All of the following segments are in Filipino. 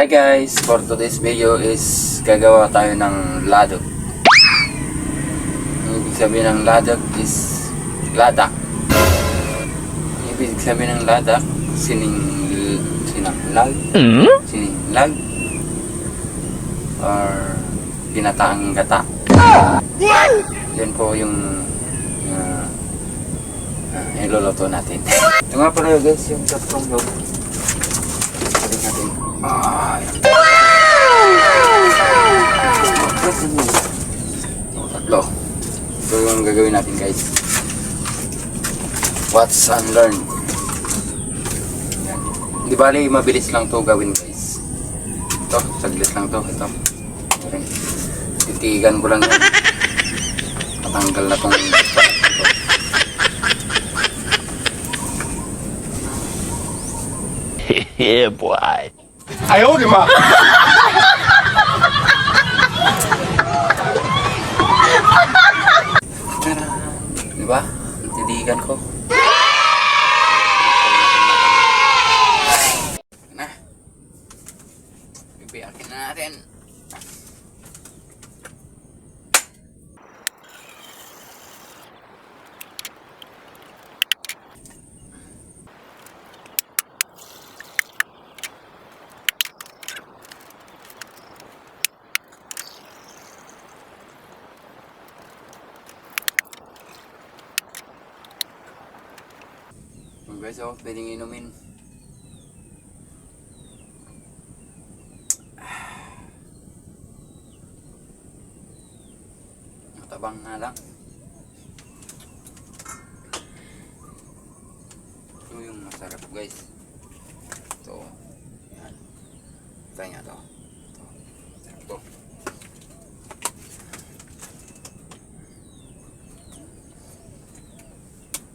Hi guys, for today's video is gagawa tayo ng ladok. Ibig sabihin ng ladok is ladak. Ibig sabihin ng ladak, sining sinanglag, sininglag, or ginataang gata. Yan po yung uh, uh, iluluto natin. Ito nga pala guys, yung tatlong loob. Sabi natin. Ah, yan. Oh, tatlo. Ito yung gagawin natin guys. Watch and learn. Yan. Di bali, mabilis lang to gawin guys. Ito, saglit lang to. Ito. Okay. Titigan ko lang yan. Matanggal na tong yeah, boy. 哎呦我的妈！ Tara! Di ba? Ang titigan ko. Na. Bibiyakin na natin. Guys, oh, pwedeng inumin. Matabang nga lang. Ito yung masarap guys. Ito. Yan. Try nga to. Ito. To.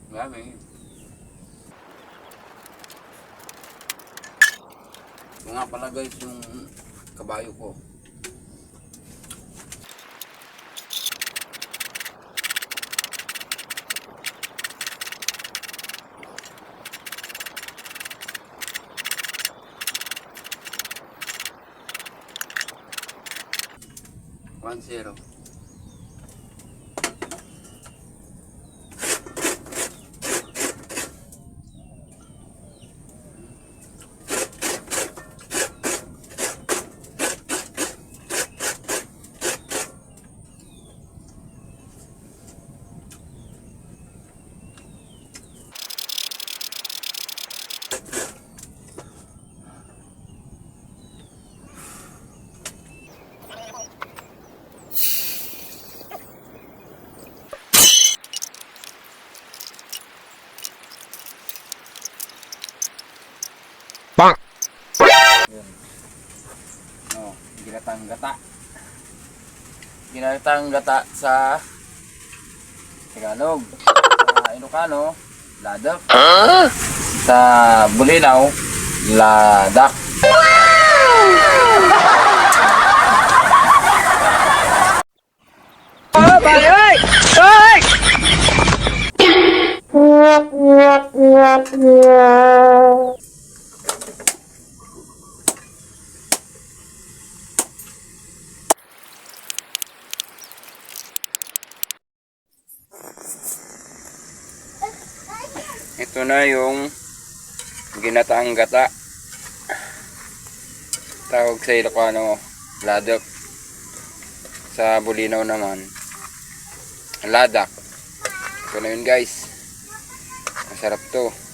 Marami. Ito nga pala guys yung kabayo ko. One zero. Yun. Oh, ginatang gata. Ginatang gata sa Tagalog. Sa Ilocano, ladak. Sa Bulinaw, ladak. Ito na yung ginataang gata. Tawag sa Ilocano, ladak. Sa Bulinaw naman, ladak. Ito na yun guys. Masarap to.